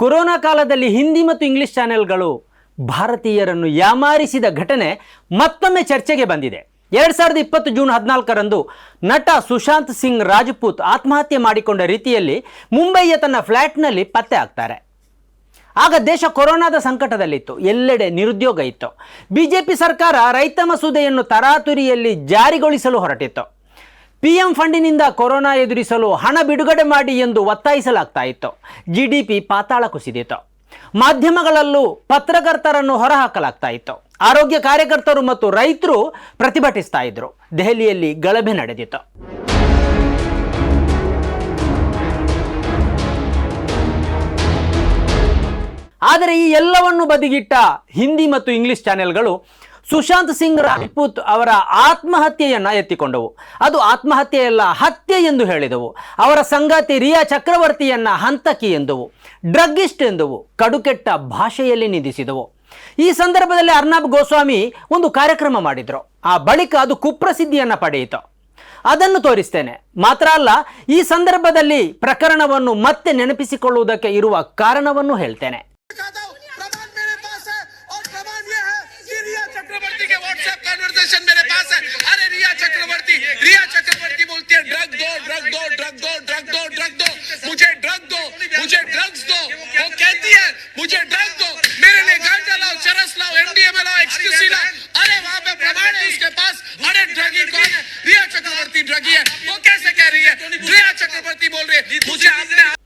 Corona ಕಾಲದಲ್ಲಿ ಹಿಂದಿ ಮತ್ತು English ಚಾನೆಲ್ಗಳು ಭಾರತೀಯರನ್ನು ಯಾಮಾರಿಸಿದ ಘಟನೆ ಮತ್ತೊಮ್ಮೆ ಚರ್ಚೆಗೆ ಬಂದಿದೆ. ಎರಡು ಸಾವಿರದ ಇಪ್ಪತ್ತು ಜೂನ್ ಹದಿನಾಲ್ಕರಂದು ನಟ ಸುಶಾಂತ್ ಸಿಂಗ್ ರಾಜಪೂತ್ ಆತ್ಮಹತ್ಯೆ ಮಾಡಿಕೊಂಡ ರೀತಿಯಲ್ಲಿ ಮುಂಬೈಯ ತನ್ನ ಫ್ಲ್ಯಾಟ್ನಲ್ಲಿ ಪತ್ತೆ ಆಗ್ತಾರೆ ಆಗ ದೇಶ ಕೊರೋನಾದ ಸಂಕಟದಲ್ಲಿತ್ತು. ಎಲ್ಲೆಡೆ ನಿರುದ್ಯೋಗ ಇತ್ತು. ಬಿಜೆಪಿ ಸರ್ಕಾರ ರೈತ ಮಸೂದೆಯನ್ನು ತರಾತುರಿಯಲ್ಲಿ ಜಾರಿಗೊಳಿಸಲು ಹೊರಟಿತ್ತು. ಪಿಎಂ ಫಂಡಿನಿಂದ ಕೊರೋನಾ ಎದುರಿಸಲು ಹಣ ಬಿಡುಗಡೆ ಮಾಡಿ ಎಂದು ಒತ್ತಾಯಿಸಲಾಗ್ತಾ ಇತ್ತು. ಜಿಡಿಪಿ ಪಾತಾಳ ಕುಸಿದಿತ್ತು. ಮಾಧ್ಯಮಗಳಲ್ಲೂ ಪತ್ರಕರ್ತರನ್ನು ಹೊರಹಾಕಲಾಗ್ತಾ ಇತ್ತು. ಆರೋಗ್ಯ ಕಾರ್ಯಕರ್ತರು ಮತ್ತು ರೈತರು ಪ್ರತಿಭಟಿಸ್ತಾ ಇದ್ರು. ದೆಹಲಿಯಲ್ಲಿ ಗಲಭೆ ನಡೆದಿತ್ತು. ಆದರೆ ಈ ಎಲ್ಲವನ್ನು ಬದಿಗಿಟ್ಟ ಹಿಂದಿ ಮತ್ತು ಇಂಗ್ಲಿಷ್ ಚಾನೆಲ್ಗಳು ಸುಶಾಂತ್ ಸಿಂಗ್ ರಾಜ್ಪೂತ್ ಅವರ ಆತ್ಮಹತ್ಯೆಯನ್ನ ಎತ್ತಿಕೊಂಡವು. ಅದು ಆತ್ಮಹತ್ಯೆಯಲ್ಲ ಹತ್ಯೆ ಎಂದು ಹೇಳಿದವು. ಅವರ ಸಂಗಾತಿ ರಿಯಾ ಚಕ್ರವರ್ತಿಯನ್ನ ಹಂತಕಿ ಎಂದವು. ಡ್ರಗ್ಗಿಸ್ಟ್ ಎಂದವು. ಕಡುಕೆಟ್ಟ ಭಾಷೆಯಲ್ಲಿ ನಿಂದಿಸಿದವು. ಈ ಸಂದರ್ಭದಲ್ಲಿ ಅರ್ನಾಬ್ ಗೋಸ್ವಾಮಿ ಒಂದು ಕಾರ್ಯಕ್ರಮ ಮಾಡಿದ್ರು. ಆ ಬಳಿಕ ಅದು ಕುಪ್ರಸಿದ್ಧಿಯನ್ನ ಪಡೆಯಿತು. ಅದನ್ನು ತೋರಿಸ್ತೇನೆ. ಮಾತ್ರ ಅಲ್ಲ, ಈ ಸಂದರ್ಭದಲ್ಲಿ ಪ್ರಕರಣವನ್ನು ಮತ್ತೆ ನೆನಪಿಸಿಕೊಳ್ಳುವುದಕ್ಕೆ ಇರುವ ಕಾರಣವನ್ನು ಹೇಳ್ತೇನೆ. ক্রিয়া যাতে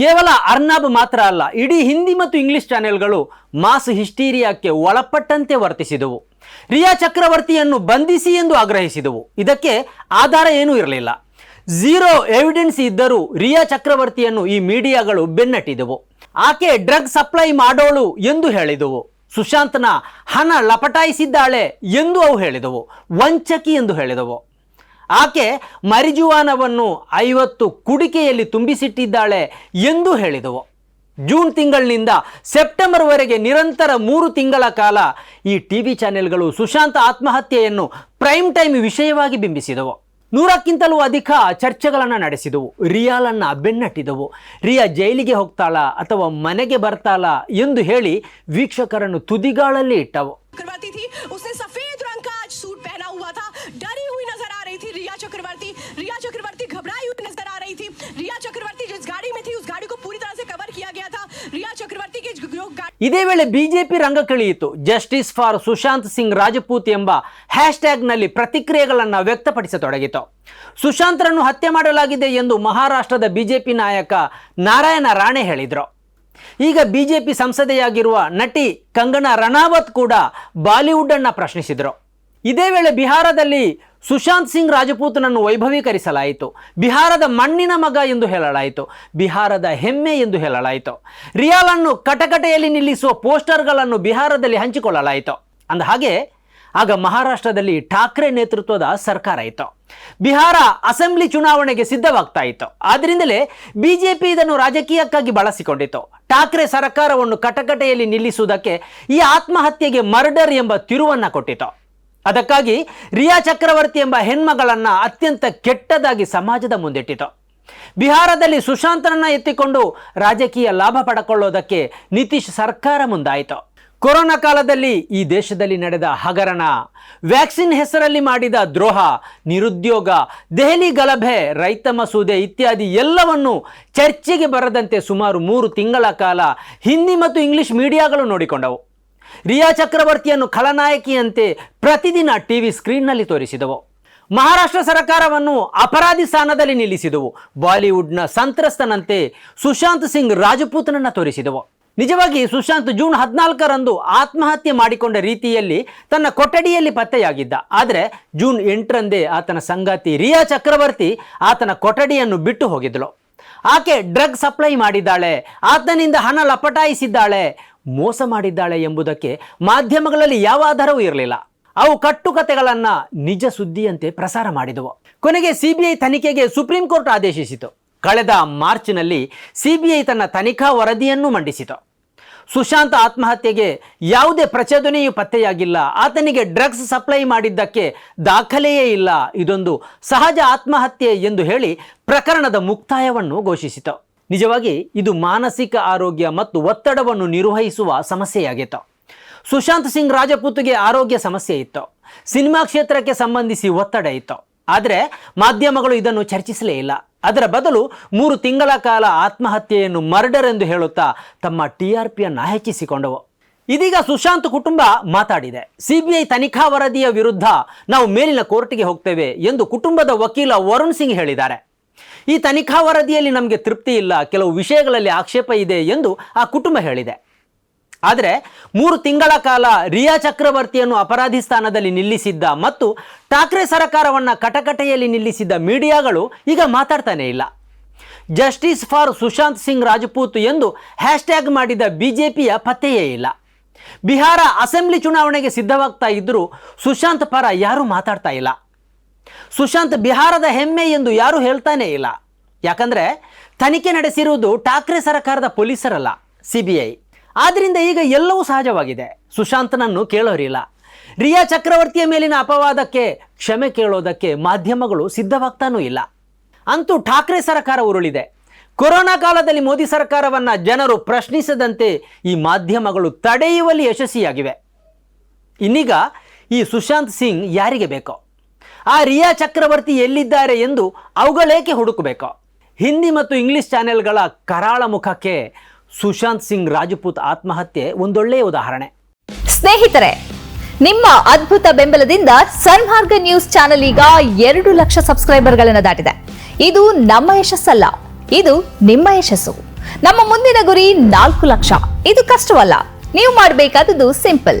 ಕೇವಲ ಅರ್ನಾಬ್ ಮಾತ್ರ ಅಲ್ಲ, ಇಡೀ ಹಿಂದಿ ಮತ್ತು ಇಂಗ್ಲಿಷ್ ಚಾನೆಲ್ಗಳು ಮಾಸ್ ಹಿಸ್ಟೀರಿಯಾಕ್ಕೆ ಒಳಪಟ್ಟಂತೆ ವರ್ತಿಸಿದವು. ರಿಯಾ ಚಕ್ರವರ್ತಿಯನ್ನು ಬಂಧಿಸಿ ಎಂದು ಆಗ್ರಹಿಸಿದವು. ಇದಕ್ಕೆ ಆಧಾರ ಏನೂ ಇರಲಿಲ್ಲ. ಝೀರೋ ಎವಿಡೆನ್ಸ್ ಇದ್ದರೂ ರಿಯಾ ಚಕ್ರವರ್ತಿಯನ್ನು ಈ ಮೀಡಿಯಾಗಳು ಬೆನ್ನಟ್ಟಿದವು. ಆಕೆ ಡ್ರಗ್ ಸಪ್ಲೈ ಮಾಡೋಳು ಎಂದು ಹೇಳಿದವು. ಸುಶಾಂತ್ನ ಹಣ ಲಪಟಾಯಿಸಿದ್ದಾಳೆ ಎಂದು ಅವು ಹೇಳಿದವು. ವಂಚಕಿ ಎಂದು ಹೇಳಿದವು. ಆಕೆ ಮರಿಜುವಾನವನ್ನು ಐವತ್ತು ಕುಡಿಕೆಯಲ್ಲಿ ತುಂಬಿಸಿಟ್ಟಿದ್ದಾಳೆ ಎಂದು ಹೇಳಿದವು. ಜೂನ್ ತಿಂಗಳಿನಿಂದ ಸೆಪ್ಟೆಂಬರ್ವರೆಗೆ ನಿರಂತರ ಮೂರು ತಿಂಗಳ ಕಾಲ ಈ ಟಿ ವಿ ಚಾನೆಲ್ಗಳು ಸುಶಾಂತ್ ಆತ್ಮಹತ್ಯೆಯನ್ನು ಪ್ರೈಮ್ ಟೈಮ್ ವಿಷಯವಾಗಿ ಬಿಂಬಿಸಿದವು. ನೂರಕ್ಕಿಂತಲೂ ಅಧಿಕ ಚರ್ಚೆಗಳನ್ನು ನಡೆಸಿದವು. ರಿಯಾಲನ್ನು ಬೆನ್ನಟ್ಟಿದವು. ರಿಯಾ ಜೈಲಿಗೆ ಹೋಗ್ತಾಳಾ ಅಥವಾ ಮನೆಗೆ ಬರ್ತಾಳ ಎಂದು ಹೇಳಿ ವೀಕ್ಷಕರನ್ನು ತುದಿಗಾಳಲ್ಲಿ ಇಟ್ಟವು. ಇದೇ ವೇಳೆ ಬಿಜೆಪಿ ರಂಗಕ್ಕಿಳಿಯಿತು ಜಸ್ಟಿಸ್ ಫಾರ್ ಸುಶಾಂತ್ ಸಿಂಗ್ ರಾಜಪೂತ್ ಎಂಬ ಹ್ಯಾಶ್ ಟ್ಯಾಗ್ನಲ್ಲಿ ಪ್ರತಿಕ್ರಿಯೆಗಳನ್ನು ವ್ಯಕ್ತಪಡಿಸತೊಡಗಿತು. ಸುಶಾಂತ್ರನ್ನು ಹತ್ಯೆ ಮಾಡಲಾಗಿದೆ ಎಂದು ಮಹಾರಾಷ್ಟ್ರದ ಬಿಜೆಪಿ ನಾಯಕ ನಾರಾಯಣ ರಾಣೆ ಹೇಳಿದರು. ಈಗ ಬಿಜೆಪಿ ಸಂಸದೆಯಾಗಿರುವ ನಟಿ ಕಂಗನಾ ರಣಾವತ್ ಕೂಡ ಬಾಲಿವುಡ್ ಅನ್ನ ಪ್ರಶ್ನಿಸಿದರು. ಇದೇ ವೇಳೆ ಬಿಹಾರದಲ್ಲಿ ಸುಶಾಂತ್ ಸಿಂಗ್ ರಾಜಪೂತನನ್ನು ವೈಭವೀಕರಿಸಲಾಯಿತು. ಬಿಹಾರದ ಮಣ್ಣಿನ ಮಗ ಎಂದು ಹೇಳಲಾಯಿತು. ಬಿಹಾರದ ಹೆಮ್ಮೆ ಎಂದು ಹೇಳಲಾಯಿತು. ರಿಯಾಲನ್ನು ಕಟಕಟೆಯಲ್ಲಿ ನಿಲ್ಲಿಸುವ ಪೋಸ್ಟರ್ಗಳನ್ನು ಬಿಹಾರದಲ್ಲಿ ಹಂಚಿಕೊಳ್ಳಲಾಯಿತು. ಅಂದ ಹಾಗೆ, ಆಗ ಮಹಾರಾಷ್ಟ್ರದಲ್ಲಿ ಠಾಕ್ರೆ ನೇತೃತ್ವದ ಸರ್ಕಾರ ಇತ್ತು. ಬಿಹಾರ ಅಸೆಂಬ್ಲಿ ಚುನಾವಣೆಗೆ ಸಿದ್ಧವಾಗ್ತಾ ಇತ್ತು. ಆದ್ರಿಂದಲೇ ಬಿಜೆಪಿ ಇದನ್ನು ರಾಜಕೀಯಕ್ಕಾಗಿ ಬಳಸಿಕೊಂಡಿತ್ತು. ಠಾಕ್ರೆ ಸರ್ಕಾರವನ್ನು ಕಟಕಟೆಯಲ್ಲಿ ನಿಲ್ಲಿಸುವುದಕ್ಕೆ ಈ ಆತ್ಮಹತ್ಯೆಗೆ ಮರ್ಡರ್ ಎಂಬ ತಿರುವನ್ನು ಕೊಟ್ಟಿತು ಅದಕ್ಕಾಗಿ ರಿಯಾ ಚಕ್ರವರ್ತಿ ಎಂಬ ಹೆಣ್ಮಗಳನ್ನು ಅತ್ಯಂತ ಕೆಟ್ಟದಾಗಿ ಸಮಾಜದ ಮುಂದಿಟ್ಟಿತು. ಬಿಹಾರದಲ್ಲಿ ಸುಶಾಂತನನ್ನ ಎತ್ತಿಕೊಂಡು ರಾಜಕೀಯ ಲಾಭ ಪಡ್ಕೊಳ್ಳೋದಕ್ಕೆ ನಿತೀಶ್ ಸರ್ಕಾರ ಮುಂದಾಯಿತು. ಕೊರೋನಾ ಕಾಲದಲ್ಲಿ ಈ ದೇಶದಲ್ಲಿ ನಡೆದ ಹಗರಣ, ವ್ಯಾಕ್ಸಿನ್ ಹೆಸರಲ್ಲಿ ಮಾಡಿದ ದ್ರೋಹ, ನಿರುದ್ಯೋಗ, ದೆಹಲಿ ಗಲಭೆ, ರೈತ ಮಸೂದೆ ಇತ್ಯಾದಿ ಎಲ್ಲವನ್ನು ಚರ್ಚೆಗೆ ಬರದಂತೆ ಸುಮಾರು ಮೂರು ತಿಂಗಳ ಕಾಲ ಹಿಂದಿ ಮತ್ತು ಇಂಗ್ಲಿಷ್ ಮೀಡಿಯಾಗಳು ನೋಡಿಕೊಂಡವು. ರಿಯಾ ಚಕ್ರವರ್ತಿಯನ್ನು ಖಳನಾಯಕಿಯಂತೆ ಪ್ರತಿದಿನ ಟಿವಿ ಸ್ಕ್ರೀನ್ನಲ್ಲಿ ತೋರಿಸಿದವು. ಮಹಾರಾಷ್ಟ್ರ ಸರ್ಕಾರವನ್ನು ಅಪರಾಧಿ ಸ್ಥಾನದಲ್ಲಿ ನಿಲ್ಲಿಸಿದವು. ಬಾಲಿವುಡ್ನ ಸಂತ್ರಸ್ತನಂತೆ ಸುಶಾಂತ್ ಸಿಂಗ್ ರಾಜಪೂತನನ್ನು ತೋರಿಸಿದವು. ನಿಜವಾಗಿ ಸುಶಾಂತ್ ಜೂನ್ ಹದಿನಾಲ್ಕರಂದು ಆತ್ಮಹತ್ಯೆ ಮಾಡಿಕೊಂಡ ರೀತಿಯಲ್ಲಿ ತನ್ನ ಕೊಠಡಿಯಲ್ಲಿ ಪತ್ತೆಯಾಗಿದ್ದ. ಆದರೆ ಜೂನ್ ಎಂಟರಂದೇ ಆತನ ಸಂಗಾತಿ ರಿಯಾ ಚಕ್ರವರ್ತಿ ಆತನ ಕೊಠಡಿಯನ್ನು ಬಿಟ್ಟು ಹೋಗಿದ್ದಳು. ಆಕೆ ಡ್ರಗ್ ಸಪ್ಲೈ ಮಾಡಿದ್ದಾಳೆ. ಆತನಿಂದ ಹಣ ಲಪಟಾಯಿಸಿದ್ದಾಳೆ. ಮೋಸ ಮಾಡಿದ್ದಾಳೆ ಎಂಬುದಕ್ಕೆ ಮಾಧ್ಯಮಗಳಲ್ಲಿ ಯಾವ ಆಧಾರವೂ ಇರಲಿಲ್ಲ. ಅವು ಕಟ್ಟುಕತೆಗಳನ್ನ ನಿಜ ಸುದ್ದಿಯಂತೆ ಪ್ರಸಾರ ಮಾಡಿದವು. ಕೊನೆಗೆ ಸಿಬಿಐ ತನಿಖೆಗೆ ಸುಪ್ರೀಂ ಕೋರ್ಟ್ ಆದೇಶಿಸಿತು. ಕಳೆದ ಮಾರ್ಚ್ನಲ್ಲಿ ಸಿಬಿಐ ತನ್ನ ತನಿಖಾ ವರದಿಯನ್ನು ಮಂಡಿಸಿತು. ಸುಶಾಂತ್ ಆತ್ಮಹತ್ಯೆಗೆ ಯಾವುದೇ ಪ್ರಚೋದನೆಯೂ ಪತ್ತೆಯಾಗಿಲ್ಲ. ಆತನಿಗೆ ಡ್ರಗ್ಸ್ ಸಪ್ಲೈ ಮಾಡಿದ್ದಕ್ಕೆ ದಾಖಲೆಯೇ ಇಲ್ಲ. ಇದೊಂದು ಸಹಜ ಆತ್ಮಹತ್ಯೆ ಎಂದು ಹೇಳಿ ಪ್ರಕರಣದ ಮುಕ್ತಾಯವನ್ನು ಘೋಷಿಸಿತು. ನಿಜವಾಗಿ ಇದು ಮಾನಸಿಕ ಆರೋಗ್ಯ ಮತ್ತು ಒತ್ತಡವನ್ನು ನಿರ್ವಹಿಸುವ ಸಮಸ್ಯೆಯಾಗಿತ್ತು. ಸುಶಾಂತ್ ಸಿಂಗ್ ರಾಜಪೂತ್ಗೆ ಆರೋಗ್ಯ ಸಮಸ್ಯೆ ಇತ್ತು. ಸಿನಿಮಾ ಕ್ಷೇತ್ರಕ್ಕೆ ಸಂಬಂಧಿಸಿ ಒತ್ತಡ ಇತ್ತು. ಆದರೆ ಮಾಧ್ಯಮಗಳು ಇದನ್ನು ಚರ್ಚಿಸಲೇ ಇಲ್ಲ. ಅದರ ಬದಲು ಮೂರು ತಿಂಗಳ ಕಾಲ ಆತ್ಮಹತ್ಯೆಯನ್ನು ಮರ್ಡರ್ ಎಂದು ಹೇಳುತ್ತಾ ತಮ್ಮ ಟಿ ಆರ್ ಪಿಯನ್ನು ಹೆಚ್ಚಿಸಿಕೊಂಡವು. ಇದೀಗ ಸುಶಾಂತ್ ಕುಟುಂಬ ಮಾತಾಡಿದೆ. ಸಿಬಿಐ ತನಿಖಾ ವರದಿಯ ವಿರುದ್ಧ ನಾವು ಮೇಲಿನ ಕೋರ್ಟ್ಗೆ ಹೋಗ್ತೇವೆ ಎಂದು ಕುಟುಂಬದ ವಕೀಲ ವರುಣ್ ಸಿಂಗ್ ಹೇಳಿದ್ದಾರೆ. ಈ ತನಿಖಾ ವರದಿಯಲ್ಲಿ ನಮಗೆ ತೃಪ್ತಿ ಇಲ್ಲ, ಕೆಲವು ವಿಷಯಗಳಲ್ಲಿ ಆಕ್ಷೇಪ ಇದೆ ಎಂದು ಆ ಕುಟುಂಬ ಹೇಳಿದೆ. ಆದರೆ ಮೂರು ತಿಂಗಳ ಕಾಲ ರಿಯಾ ಚಕ್ರವರ್ತಿಯನ್ನು ಅಪರಾಧಿ ಸ್ಥಾನದಲ್ಲಿ ನಿಲ್ಲಿಸಿದ್ದ ಮತ್ತು ಠಾಕ್ರೆ ಸರಕಾರವನ್ನು ಕಟಕಟೆಯಲ್ಲಿ ನಿಲ್ಲಿಸಿದ್ದ ಮೀಡಿಯಾಗಳು ಈಗ ಮಾತಾಡ್ತಾನೆ ಇಲ್ಲ. ಜಸ್ಟಿಸ್ ಫಾರ್ ಸುಶಾಂತ್ ಸಿಂಗ್ ರಾಜಪೂತ್ ಎಂದು ಹ್ಯಾಶ್ಟ್ಯಾಗ್ ಮಾಡಿದ ಬಿಜೆಪಿಯ ಪತ್ತೆಯೇ ಇಲ್ಲ. ಬಿಹಾರ ಅಸೆಂಬ್ಲಿ ಚುನಾವಣೆಗೆ ಸಿದ್ಧವಾಗ್ತಾ ಇದ್ದರೂ ಸುಶಾಂತ್ ಪರ ಯಾರೂ ಮಾತಾಡ್ತಾ ಇಲ್ಲ. ಸುಶಾಂತ್ ಬಿಹಾರದ ಹೆಮ್ಮೆ ಎಂದು ಯಾರೂ ಹೇಳ್ತಾನೇ ಇಲ್ಲ. ಯಾಕಂದ್ರೆ ತನಿಖೆ ನಡೆಸಿರುವುದು ಠಾಕ್ರೆ ಸರ್ಕಾರದ ಪೊಲೀಸರಲ್ಲ ಸಿಬಿಐ ಆದ್ರಿಂದ ಈಗ ಎಲ್ಲವೂ ಸಹಜವಾಗಿದೆ. ಸುಶಾಂತ್ನನ್ನು ಕೇಳೋರಿಲ್ಲ. ರಿಯಾ ಚಕ್ರವರ್ತಿಯ ಮೇಲಿನ ಅಪವಾದಕ್ಕೆ ಕ್ಷಮೆ ಕೇಳೋದಕ್ಕೆ ಮಾಧ್ಯಮಗಳು ಸಿದ್ಧವಾಗ್ತಾನೂ ಇಲ್ಲ. ಅಂತೂ ಠಾಕ್ರೆ ಸರ್ಕಾರ ಉರುಳಿದೆ. ಕೊರೋನಾ ಕಾಲದಲ್ಲಿ ಮೋದಿ ಸರ್ಕಾರವನ್ನ ಜನರು ಪ್ರಶ್ನಿಸದಂತೆ ಈ ಮಾಧ್ಯಮಗಳು ತಡೆಯುವಲ್ಲಿ ಯಶಸ್ವಿಯಾಗಿವೆ. ಇನ್ನೀಗ ಈ ಸುಶಾಂತ್ ಸಿಂಗ್ ಯಾರಿಗೆ ಬೇಕೋ? ಆ ರಿಯಾ ಚಕ್ರವರ್ತಿ ಎಲ್ಲಿದ್ದಾರೆ ಎಂದು ಅವುಗಳೇಕೆ ಹುಡುಕಬೇಕು? ಹಿಂದಿ ಮತ್ತು ಇಂಗ್ಲಿಷ್ ಚಾನೆಲ್ಗಳ ಕರಾಳ ಮುಖಕ್ಕೆ ಸುಶಾಂತ್ ಸಿಂಗ್ ರಾಜಪೂತ್ ಆತ್ಮಹತ್ಯೆ ಒಂದೊಳ್ಳೆಯ ಉದಾಹರಣೆ. ಸ್ನೇಹಿತರೆ, ನಿಮ್ಮ ಅದ್ಭುತ ಬೆಂಬಲದಿಂದ ಸನ್ಮಾರ್ಗ ನ್ಯೂಸ್ ಚಾನೆಲ್ ಈಗ ಎರಡು ಲಕ್ಷ ಸಬ್ಸ್ಕ್ರೈಬರ್ಗಳನ್ನು ದಾಟಿದೆ. ಇದು ನಮ್ಮ ಯಶಸ್ಸಲ್ಲ, ಇದು ನಿಮ್ಮ ಯಶಸ್ಸು. ನಮ್ಮ ಮುಂದಿನ ಗುರಿ ನಾಲ್ಕು ಲಕ್ಷ. ಇದು ಕಷ್ಟವಲ್ಲ, ನೀವು ಮಾಡಬೇಕಾದದ್ದು ಸಿಂಪಲ್.